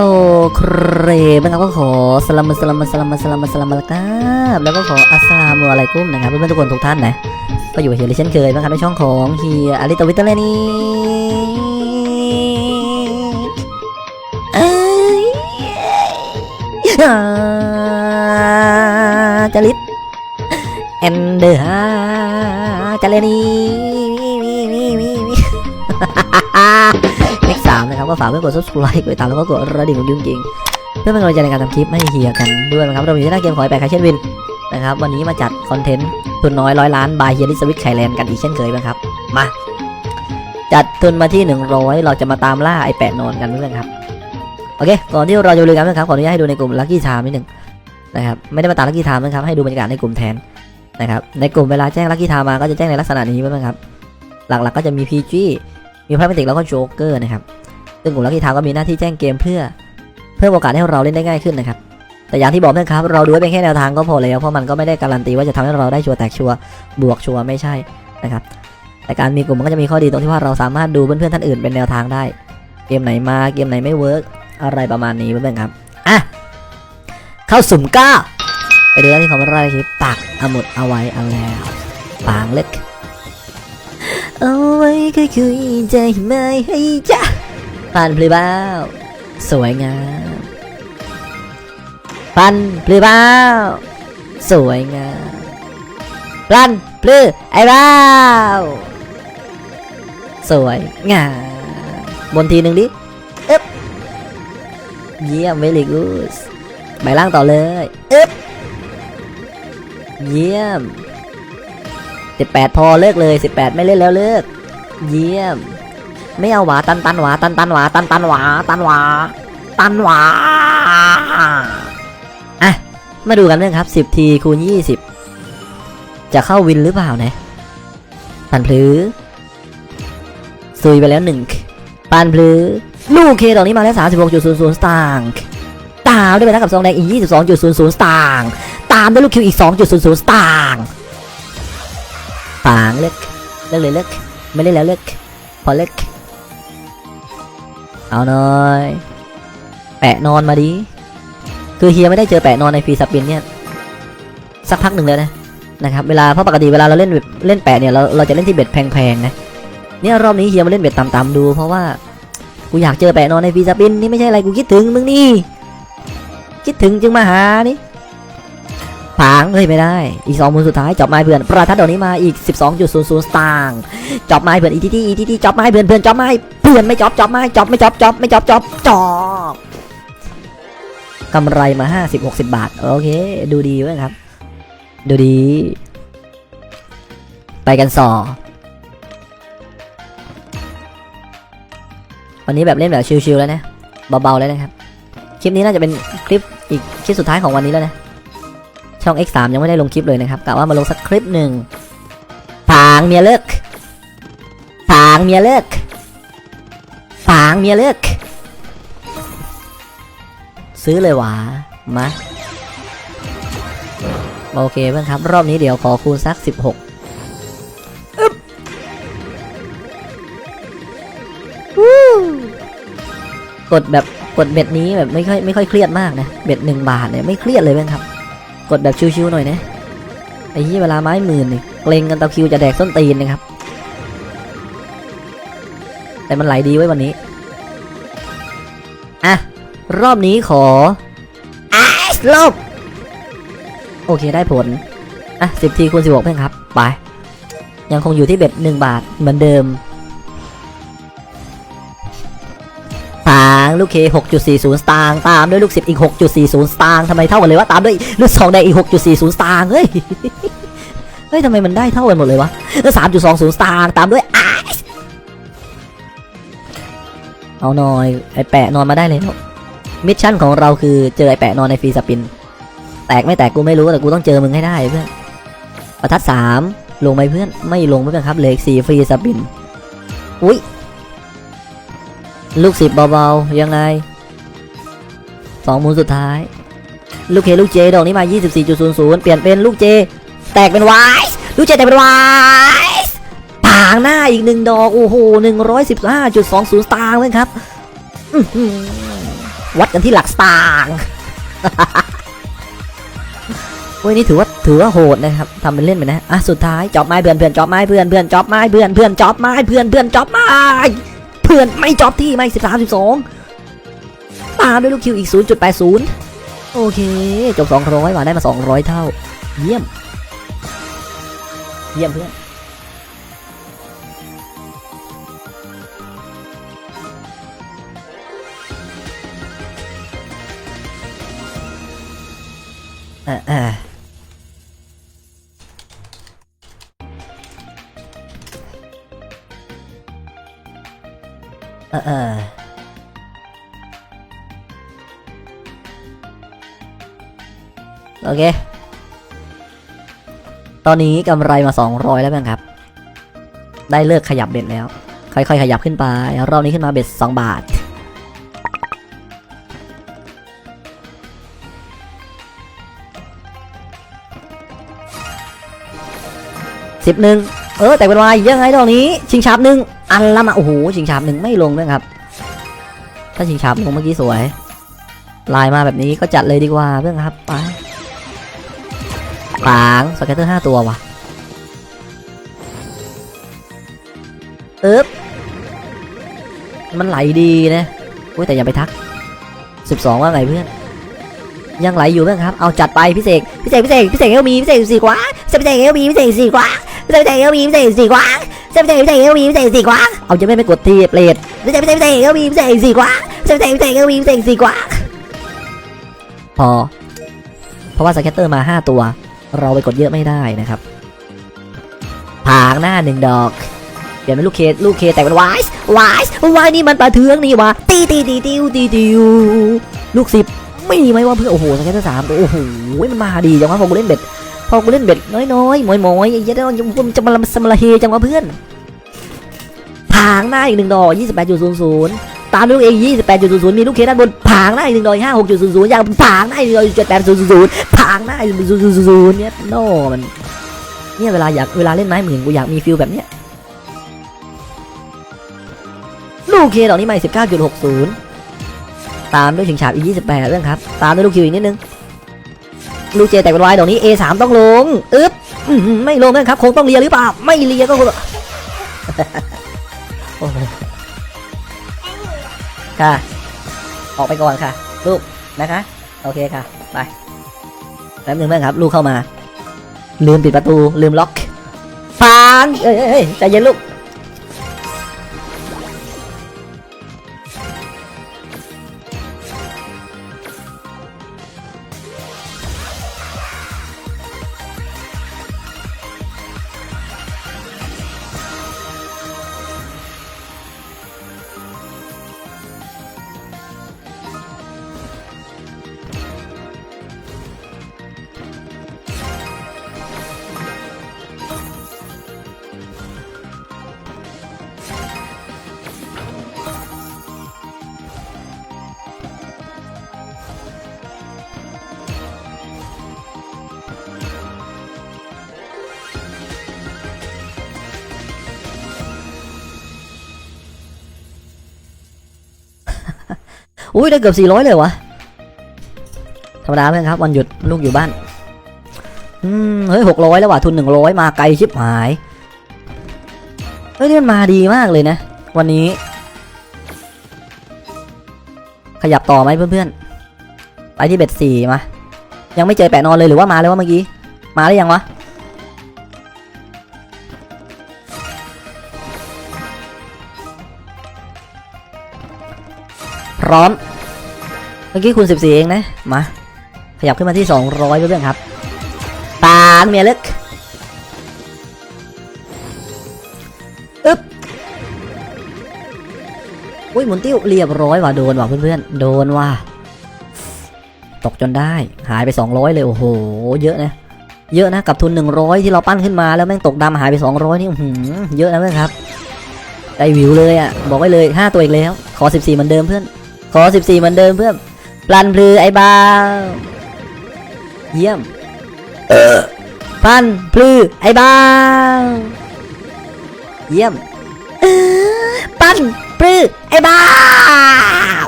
โอเคนะครับก็ขอสลามสลามสลามสลามสลามละครับแล้วก็ขออัสลามุอะลัยกุมนะครับเพื่อนๆทุกคนทุกท่านนะก็อยู่เฮียเลเช่นเคยนะครับในช่องของเฮียอาริตวิตเตอร์เลนี่เจาริตแอนเดอร์ฮาจเลนี่ เลขสามนะครับก็ฝากเพื่อนกด subscribe กดตามแล้วก็กดระดิ่งยุ่งจริงเพื่อเป็นกำลังใจในการทำคลิปให้เฮียกันด้วยนะครับเรามีที่หน้าเกมขอให้แปลใครเช่นวินนะครับวันนี้มาจัดคอนเทนต์ทุนน้อยร้อยล้านบายเฮียดิสวิตไทยแลนด์กันอีกเช่นเคยนะครับมาจัดทุนมาที่ 100 เราจะมาตามล่าไอแปะนอนกันเพื่อนครับโอเคก่อนที่เราจะลุยกันนะครับขออนุญาตให้ดูในกลุ่มลัคกี้ชามนิดหนึ่งนะครับไม่ได้มาตามลัคกี้ชามนะครับให้ดูบรรยากาศในกลุ่มแทนนะครับในกลุ่มเวลาแจ้งลัคกี้ชามมาก็จะแจ้งในลักษณะนี้เพื่อนครับหลักๆก็จะมี PG มีพลาสติกแล้วก็โจ๊กเกอร์นะครับ ซึ่งกลุ่มลัคกี้ชามก็มีหน้าที่แจ้งเกมเพื่อ เพิ่มโอกาสให้เราเล่นได้ง่ายขึ้นนะครับ แต่อย่างที่บอกนะครับ เราดูไว้เป็นแค่แนวทางก็พอแล้ว เพราะมันก็ไม่ได้การันตีว่าจะทำให้เราได้ชัวร์แตกชัวร์บวกชัวร์ไม่ใช่นะครับ แต่การมีกลุ่มมันก็จะมีข้อดีตรงที่ว่าเราสามารถดูเพื่อนๆท่านอื่นเป็นแนวทางได้ เกมไหนมาเกมไหนไม่เวิร์กอะไรประมาณนี้เพื่อนๆครับ อะ เข้าสุ่มก้าไปดูกันที่คอมเมนต์แรกคือปักอหมุดเอาไว้อาแล้วปางเล็ก เอาไว้คุยคุยใจไม่ให้จ้าผ่านพลีบ้าวสวยงามปันพลือบ้าวสวยงามปันพลือไอ้บ้าวสวยงามบนทีหนึ่งดิอึ๊บเยี่ยมเวลิกูสใบล่างต่อเลยอึ๊บเยี่ยม 18 พอเลิกเลย 18 ไม่เล่นแล้วเลิก เยี่ยม ไม่เอาหวาตันตันหวาตันตันหวาตันตันหวาตันหวาตันหวาอะมาดูกันเรื่องครับ 10 ทีคูณ 20 จะเข้าวินหรือเปล่านะปันพลือซุยไปแล้วหนึ่งปันพลือลูกเคตอนนี้มาแล้ว 36.00สตางค์ตามด้วยไปแล้วกับซองแดงอีก22.00สตางค์ตามด้วยลูกคิวอีก 2.00สตางค์ ปางเล็กเลิกเลยเลิกไม่เล่นแล้วเลิกพอเลิกเอาหน่อย แปะนอนมาดิคือเฮียไม่ได้เจอแปะนอนในฟรีสปินเนี่ยสักพักหนึ่งแล้วนะนะครับเวลาเพราะปกติเวลาเราเล่นเล่นแปะเนี่ยเราเราจะเล่นที่เบ็ดแพงๆนะเนี่ยรอบนี้เฮียมาเล่นเบ็ดต่ำๆดู เพราะว่ากูอยากเจอแปะนอนในฟรีสปินนี่ไม่ใช่อะไรกูคิดถึงมึงนี่คิดถึงจึงมาหานี่ ผางเฮ้ยไม่ได้ อีกสองมูลสุดท้ายจอบไม้เพื่อน ประทัดดอกนี้มาอีก 12.00สตางค์จอบไม้เพื่อนอีทีทีอีทีทีจอบไม้เพื่อนเพื่อนจอบไม้เพื่อนไม่จอบจอบไม่จอบไม่จอบจอบไม่จอบจอบจอบกำไรมาห้าสิบหกสิบาท โอเค ดูดีเว้ยครับ ดูดี ไปกันสอวันนี้แบบเล่นแบบชิลๆแล้วนะ เบาๆแล้วนะครับ คลิปนี้น่าจะเป็นคลิปอีกคลิปสุดท้ายของวันนี้แล้วนะ ช่อง X3 ยังไม่ได้ลงคลิปเลยนะครับกะว่ามาลงสักคลิปหนึ่งผางเมียเลิกผางเมียเลิกฝางเมียเลือกซื้อเลยหวามาโอเคเพื่อนครับ รอบนี้เดี๋ยวขอคูณสัก 16อึ๊บกดแบบกดเบ็ดนี้แบบไม่ค่อยไม่ค่อยเครียดมากนะ เบ็ดหนึ่งบาทเนี่ยไม่เครียดเลยเพื่อนครับ กดแบบชิวๆหน่อยนะไอ้ที่เวลาไม้หมื่นนี่เกรงกันตะคิวจะแดกส้นตีนนะครับ แต่มันไหลดีไว้วันนี้ อะ รอบนี้ขออะลบโอเคได้ผล อะสิบทีคูณสิบหกเพื่อนครับ ไป ยังคงอยู่ที่เบ็ดหนึ่งบาทเหมือนเดิมาง ลูกเคหกจุดสี่ศูนย์สตางค์ตามด้วยลูกสิบอีกหกจุดสี่ศูนย์สตางค์ทำไมเท่ากันเลยวะ ตามด้วยลูกสองแดงอีกหกจุดสี่ศูนย์สตางค์เฮ้ย เฮ้ยทำไมมันได้เท่ากันหมดเลยวะแล้วสามจุดสตางค์ตามด้วยอะเอาหน่อยไอแปะนอนมาได้เลยมิชชั่นของเราคือเจอไอแปะนอนในฟรีสปิน แตกไม่แตกกูไม่รู้แต่กูต้องเจอมึงให้ได้เพื่อนประทัดสามลงไหมเพื่อนไม่ลงเพื่อนครับเหลืออีกสี่ฟรีสปิน อุ้ย ลูกสิบเบาๆ ยังไงสองมูลสุดท้าย ลูกเคลูกเจดอกนี้มา 24.00 เปลี่ยนเป็นลูกเจ แตกเป็นวายลูกเจแตกเป็นวายปางหน้าอีกหนึ่งดอก โอ้โหหนึ่งร้อยสิบห้าจุดสองศูนย์ตางค์เลยครับ วัดกันที่หลักสตางค์เว้ยนี่ถือว่าถือว่าโหดนะครับทำเป็นเล่นไปนะอะสุดท้ายจอบไม้เพื่อนเพื่อนจอบไม้เพื่อนเพื่อนจอบไม้เพื่อนเพื่อนจอบไม้เพื่อนเพื่อนจอบไม้ื่อนไม่จอบที่ไม่สิบสามสิบสองตามด้วยลูกคิวอีกศูนย์จุดแปดศูนย์โอเค จบสองร้อยว่าได้มาสองร้อยเท่า เยี่ยม เยี่ยมเพื่อนอ่า เออเออโอเค ตอนนี้กำไรมา 200 แล้วเพื่อนครับ ได้เลิกขยับเบ็ดแล้ว ค่อยๆ ขยับขึ้นไป รอบนี้ขึ้นมาเบ็ด 2 บาท สิบหนึ่ง เออแต่เป็นวายยังไงดอกนี้ ชิงชาบหนึ่งอันละมาโอ้โหชิงชาบหนึ่งไม่ลงด้วยครับ ถ้าชิงชาบลงเมื่อกี้สวย ลายมาแบบนี้ก็จัดเลยดีกว่าเพื่อนครับไปปางสเก็ตเตอร์ห้าตัวว่ะเอ๊บมันไหลดีนะอุ้ยแต่อย่าไปทักสิบสองว่าไงเพื่อน ยังไหลอยู่เพื่อนครับ เอาจัดไปพิเศษพิเศษพิเศษพิเศษเอลมีพิเศษสี่กว่าพิเศษพิเศษเอลมีพิเศษสี่กว่า พิเศษพิเศษเอลมีพิเศษสี่กว่าพิเศษพิเศษพิเศษเอลมีพิเศษสี่กว่าเอาจะไม่ไปกดทีเปลดพิเศษพิเศษพิเศษเอลมีพิเศษสี่กว่าพิเศษพิเศษพิเศษเอลมีพิเศษสี่กว่าพอ เพราะว่าสเก็ตเตอร์มาห้าตัว เราไปกดเยอะไม่ได้นะครับผางหน้าหนึ่งดอกเปลี่ยนเป็นลูกเคลูกเคแต่เป็นวายส์วายส์วายนี่มันปลาเทืองนี่วะตีตีตีติวตีติวลูกสิบไม่มีไหมว่าเพื่อนโอ้โหสเก็ตเตอร์สามตัวโอ้โหมันมาดีจังวะพอกูเล่นเบ็ด พอกูเล่นเบ็ดน้อยๆหมอยๆไอ้เหี้ยัดจะมาสมละเฮจังวะเพื่อนผางหน้าอีกหนึ่งดอกยี่สิบแปดจุดศูนย์ศูนย์ตามด้วยลูกเองยี่สิบแปดจุดศูนย์ศูนย์มีลูกเคด้านบนผางหน้าอีกหนึ่งดอกห้าหกจุดศูนย์ศูนย์อย่างผางหน้าอีกหนึ่งดอกเจ็ดแปดศูนย์ศูนย์ผางหน้าอีกศูนย์ศูนย์ศูนย์เนี่ยโน่มันเนี่ยเวลาอยากเวลาเล่นไม้เหมื่นกูอยากมีฟิลแบบเนี้ยลูกเคดอกนี้ใหม่สิบเก้าจุดหกศูนย์ตามด้วยฉิงฉาบอีกยี่สิบแปดเรื่องครับ ตามด้วยลูกคิวอีกนิดนึง ลูกเจแต่เป็นวายดอกนี้ A สามต้องลงอึ๊บไม่ลงนะครับ คงต้องเลียหรือเปล่า ไม่เลียก็คงโอ้โหค่ะ ออกไปก่อนค่ะ ลูกนะคะ โอเคค่ะ ไปแป๊บนึงเพื่อนครับ ลูกเข้ามา ลืมปิดประตู ลืมล็อกฟางเอ้ยเอ้ยเอ้ยใจเย็นลูก อุ้ยได้เกือบ 400 เลยวะธรรมดาเพื่อนครับ วันหยุดลูกอยู่บ้าน อืม เฮ้ยหกร้อยแล้วว่ะทุนหนึ่งร้อยมาไกลชิบหาย เฮ้ยนี่มันมาดีมากเลยนะ วันนี้ ขยับต่อไหมเพื่อนๆ ไปที่เบ็ดสี่มา ยังไม่เจอแปะนอนเลยหรือว่ามาแล้ววะเมื่อกี้ มาหรือยังวะพร้อม เมื่อกี้คูณ14 เองนะ มา ขยับขึ้นมาที่ 200เพื่อนๆครับตางเมียลึกอึ๊บอุ้ยหมุนติ้วเรียบร้อยว่ะโดนว่ะเพื่อนๆ โดนว่ะ ตกจนได้ หายไป 200 เลย โอ้โห เยอะนะ เยอะนะ กับทุน 100 ที่เราปั้นขึ้นมาแล้วแม่งตกดำหายไป 200 นี่หือเยอะนะเพื่อนครับ ได้วิวเลยอะ บอกไว้เลย 5 ตัวอีกแล้ว ขอ 14 เหมือนเดิมเพื่อน ขอ 14 เหมือนเดิมเพื่อน ปลันพลือไอ้บ้าวเยี่ยม เออปันพลือไอ้บ้าวเยี่ยมเออปันพลือไอ้บ้าว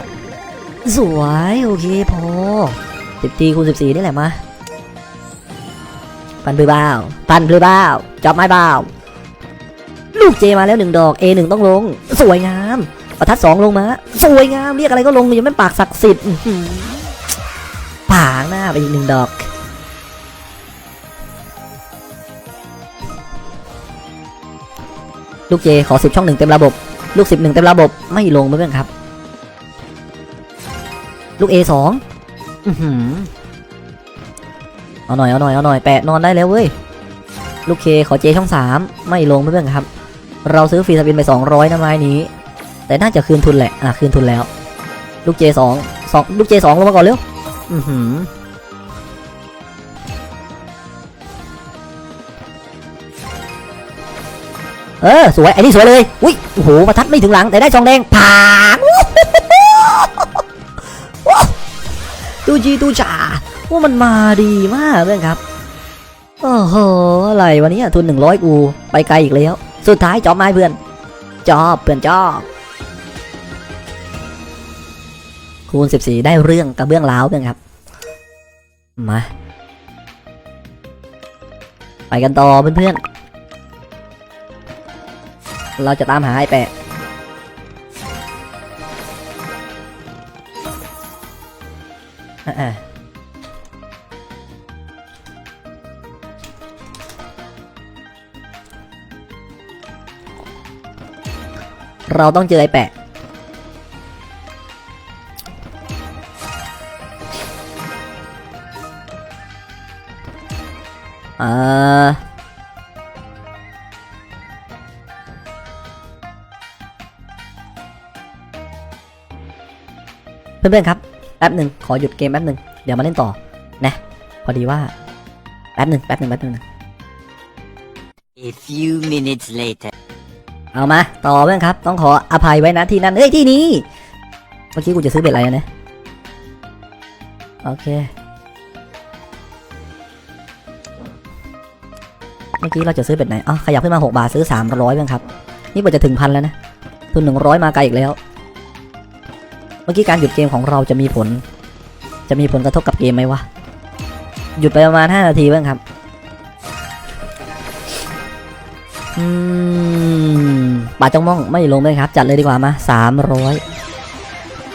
สวย โอเคพอสิบตีคูณสิบสี่นี่แหละมา ปันพือบ้าวปันพือบ้าวจับไม้บ้าวลูกเจมาแล้วหนึ่งดอก A หนึ่งต้องลง สวยงาม ประทัดสองลงมาสวยงามเรียกอะไรก็ลงยังไม่ปากศักดิ์สิทธิ์อื้อหือผางหน้าไปอีกหนึ่งดอก ลูกเจขอสิบช่องหนึ่งเต็มระบบ ลูกสิบหนึ่งเต็มระบบไม่ลงเพื่อนครับ ลูก A สองเอาหน่อยเอาหน่อยเอาหน่อยแปะนอนได้แล้วเว้ยลูกเคขอเจช่องสามไม่ลงเพื่อนครับ เราซื้อฟรีสปินไป200นะไม้นี้ แต่น่าจะคืนทุนแหละ อะคืนทุนแล้ว ลูกเจสองสองลูกเจสองลงมาก่อนเร็ว อือหือ เออ สวยไอ้นี่สวยเลย อุ้ย โอ้โห ประทัดไม่ถึงหลัง แต่ได้ซองแดงผางตูจีตูจ่าว่ามันมาดีมากเพื่อนครับโอ้โหอะไรวันนี้ทุนหนึ่งร้อยกู ไปไกลอีกแล้ว สุดท้ายจอบไม้เพื่อน จอบเพื่อนจอบ คูณสิบสี่ได้เรื่องกระเบื้องล้าวเพื่อนครับ มา ไปกันต่อเพื่อนๆ เราจะตามหาไอ้แปะอะๆเราต้องเจอไอ้แปะ ออเพื่อนๆครับ แป๊บหนึ่งขอหยุดเกมแป๊บหนึ่งเดี๋ยวมาเล่นต่อ นะ พอดีว่า แป๊บหนึ่งแป๊บหนึ่งแป๊บหนึ่ง A few minutes later. เอามา ต่อเพื่อนครับ ต้องขออภัยไว้นะที่นั่นเอ้ยที่นี้เมื่อกี้กูจะซื้อเบ็ดอะไรนะ โอเค เมื่อกี้เราจะซื้อเบ็ดไหนอ๋อขยับขึ้นมา 6 บาทซื้อ 300เพื่อนครับ นี่กว่าจะถึงพันแล้วนะทุน100 มาไกลอีกแล้ว เมื่อกี้การหยุดเกมของเราจะมีผล จะมีผลกระทบกับเกมไหมวะ หยุดไปประมาณ 5 นาทีเพื่อนครับ อืมป่าจ้องม่องไม่ลงเลยครับ จัดเลยดีกว่ามาสามร้อย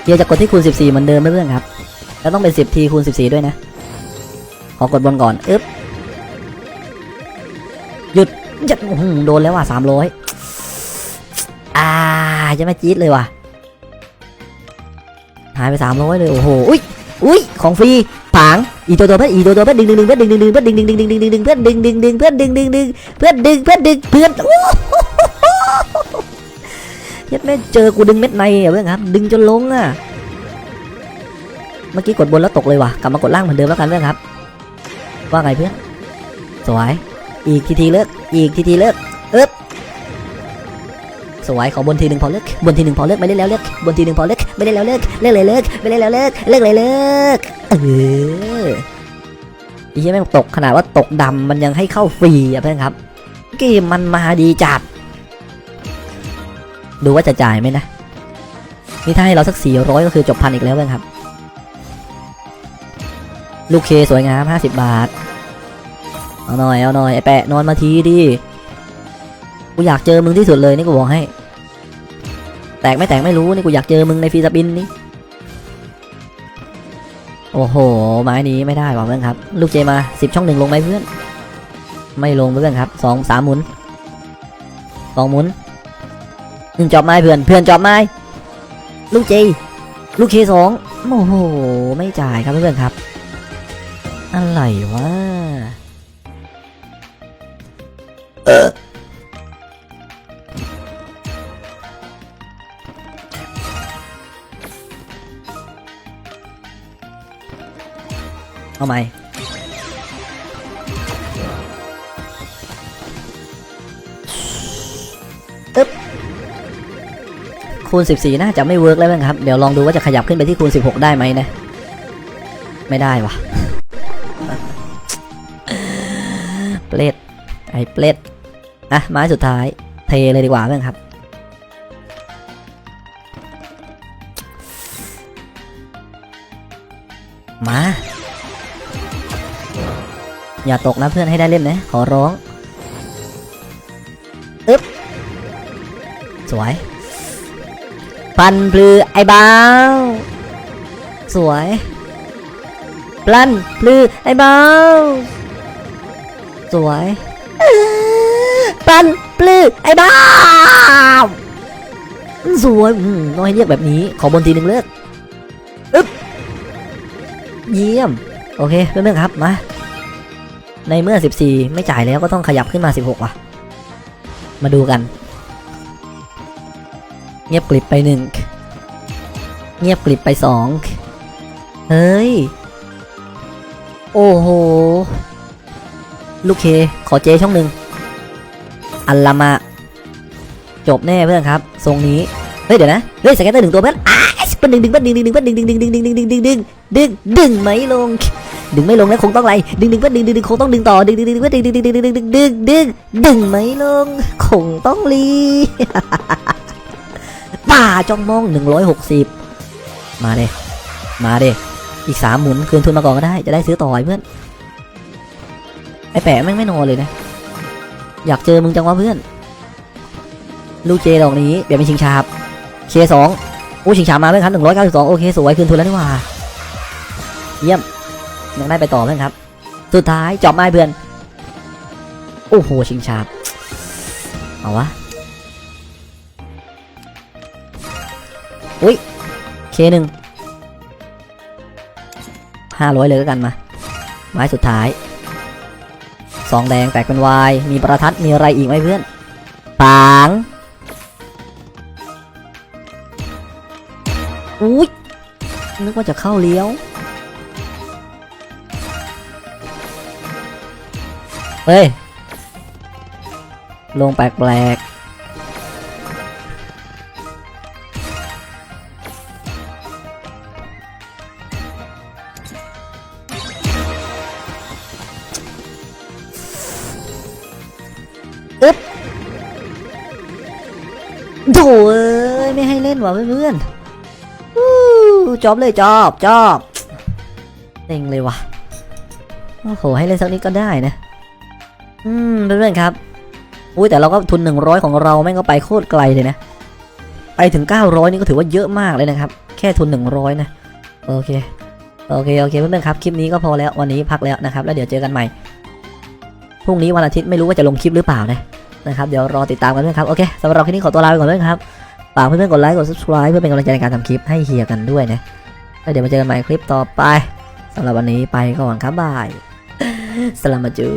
เกียร์จะกดที่คูณ 14 เหมือนเดิมไม่เพื่อนครับ แล้วต้องเป็น 10 ทีคูณ 14 ด้วยนะ ขอกดบนก่อน อึ๊บ หยุดจะอื้อหือโดนแล้วว่ะ300อ่าจะไม่จี๊ดเลยว่ะ หายไป300เลย โอ้โห อุ้ยอุ้ยของฟรีผางอีตัวตัวเพื่อนอีตัวตัวเพื่อนดึงดึงดึงเพื่อนดึงดึงดึงเพื่อนดึงดึงดึงดึงดึงดึงเพื่อนดึงดึงดึงเพื่อนดึงดึงดึงเพื่อนดึงเพื่อนดึงเพื่อนโอ้โหยัดแม่เจอกูดึงเม็ดในอะเพื่อนครับ ดึงจนลงอะ เมื่อกี้กดบนแล้วตกเลยว่ะ กลับมากดล่างเหมือนเดิมแล้วกันเพื่อนครับ ว่าไงเพื่อน สวย อีกทีทีเลิก อีกทีทีเลิกเอ๊บสวยขอบนทีหนึ่งพอเลิก บนทีหนึ่งพอเลิกไม่ได้แล้วเลิก บนทีหนึ่งพอเลิกไม่ได้แล้วเลิก เลิกเลยเลิกไม่ได้แล้วเลิก เลิกเลยเลิก เออไอ้เหี้ยแม่งตกขนาดว่าตกดำมันยังให้เข้าฟรีอะเพื่อนครับเกมมันมาดีจัด ดูว่าจะจ่ายไหมนะ นี่ถ้าให้เราสักสี่ร้อยก็คือจบพันอีกแล้วเพื่อนครับ ลูกเคสวยงามห้าสิบบาท เอาหน่อยเอาหน่อยไอแปะนอนมาทีดิกูอยากเจอมึงที่สุดเลยนี่กูบอกให้ แตกไม่แตกไม่รู้นี่กูอยากเจอมึงในฟีสปินนี่โอ้โหไม้นี้ไม่ได้ว่ะเพื่อนครับ ลูกเจมาสิบช่องหนึ่งลงไหมเพื่อน ไม่ลงเพื่อนครับสองสามหมุนสองหมุนหนึ่งจอบไม้เพื่อนเพื่อนจอบไม้ลูกเจลูกเคสองโอ้โหไม่จ่ายครับเพื่อนครับอะไรวะ เอาใหม่ตึ๊บคูณ 14 น่าจะไม่เวิร์กแล้วมั้งครับ เดี๋ยวลองดูว่าจะขยับขึ้นไปที่คูณ 16 ได้ไหมนะ ไม่ได้วะเปลดไอ้เปลด อะไม้สุดท้ายเทเลยดีกว่าเพื่อนครับ มา อย่าตกนะเพื่อนให้ได้เล่นนะขอร้องอึ๊บสวย ปันปลือไอ้บ้าสวยปลันปลือไอ้บ้าสวย ปันปลือไอ้บ้าสวยน้อยเรียกแบบนี้ ขอบนทีหนึ่งเลิกอึ๊บเยี่ยม โอเคเรื่องๆครับมาในเมื่อ 14 ไม่จ่ายแล้วก็ต้องขยับขึ้นมา 16 ว่ะ มาดูกัน เงียบกลิบไปหนึ่งเงียบกลิบไปสองเฮ้ย โอ้โห ลูกเค ขอเจช่องหนึ่ง อัลลามาจบแน่เพื่อนครับ ทรงนี้ เฮ้ยเดี๋ยวนะ เฮ้ยสแกนเตอร์หนึ่งตัวเพื่อนอ้าเป็นดึงดึงเป็นดึงดึงดึงเป็นดึงดึงดึงดึงดึงดึงดึงดึงดึงดึงดึงไม่ลง ดึงไม่ลงแล้วคงต้องไรดึงดึงเป็นดึงดึงดึงคงต้องดึงต่อดึงดึงดึงเป็นดึงดึงดึงดึงดึงดึงดึงดึงดึงไม่ลง คงต้องรีป่าจ้องมองหนึ่งร้อยหกสิบมาเด้มาเด้อีกสามหมุนคืนทุนมาก่อนก็ได้ จะได้ซื้อต่อไอ้เพื่อน ไอ้แปะแม่งไม่นอนเลยนะ อยากเจอมึงจังวะเพื่อน ลูกเจดอกนี้เปลี่ยนเป็นชิงชาบเคสองโอ้ชิงชามาเพื่อนครับหนึ่งร้อยเก้าสิบสองโอเคสวยคืนทุนแล้วนี่ว่า เยี่ยมยังได้ไปต่อเพื่อนครับ สุดท้ายจอบไม้เพื่อน โอ้โหชิงชาบเอาวะอุ้ยเคหนึ่งห้าร้อยเลยแล้วกันมาไม้สุดท้าย องแดงแตกเป็นวายมีประทัดมีอะไรอีกไหมเพื่อนปางอุ้ยนึกว่าจะเข้าเลี้ยว เฮ้ย ลงแปลกๆ ว่ะเพื่อนๆจอบเลยจอบจอบเต็งเลยว่ะ โอ้โห ให้เล่นสักนิดก็ได้นะ อืมเพื่อนๆครับ อุ้ยแต่เราก็ทุน100ของเราแม่งก็ไปโคตรไกลเลยนะ ไปถึง900นี่ก็ถือว่าเยอะมากเลยนะครับ แค่ทุน100นะ โอเค โอเค โอเคเพื่อนๆครับ คลิปนี้ก็พอแล้ว วันนี้พักแล้วนะครับ แล้วเดี๋ยวเจอกันใหม่ พรุ่งนี้วันอาทิตย์ไม่รู้ว่าจะลงคลิปหรือเปล่านะนะครับ เดี๋ยวรอติดตามกันด้วยครับ โอเคสำหรับคลิปนี้ขอตัวลาไปก่อนเพื่อนครับ ฝากเพื่อนๆกดไลค์กด subscribe เพื่อเป็นกำลังใจในการทำคลิปให้เฮียกันด้วยนะแล้วเดี๋ยวมาเจอกันใหม่คลิปต่อไปสำหรับวันนี้ไปก่อนครับบายสลามาจู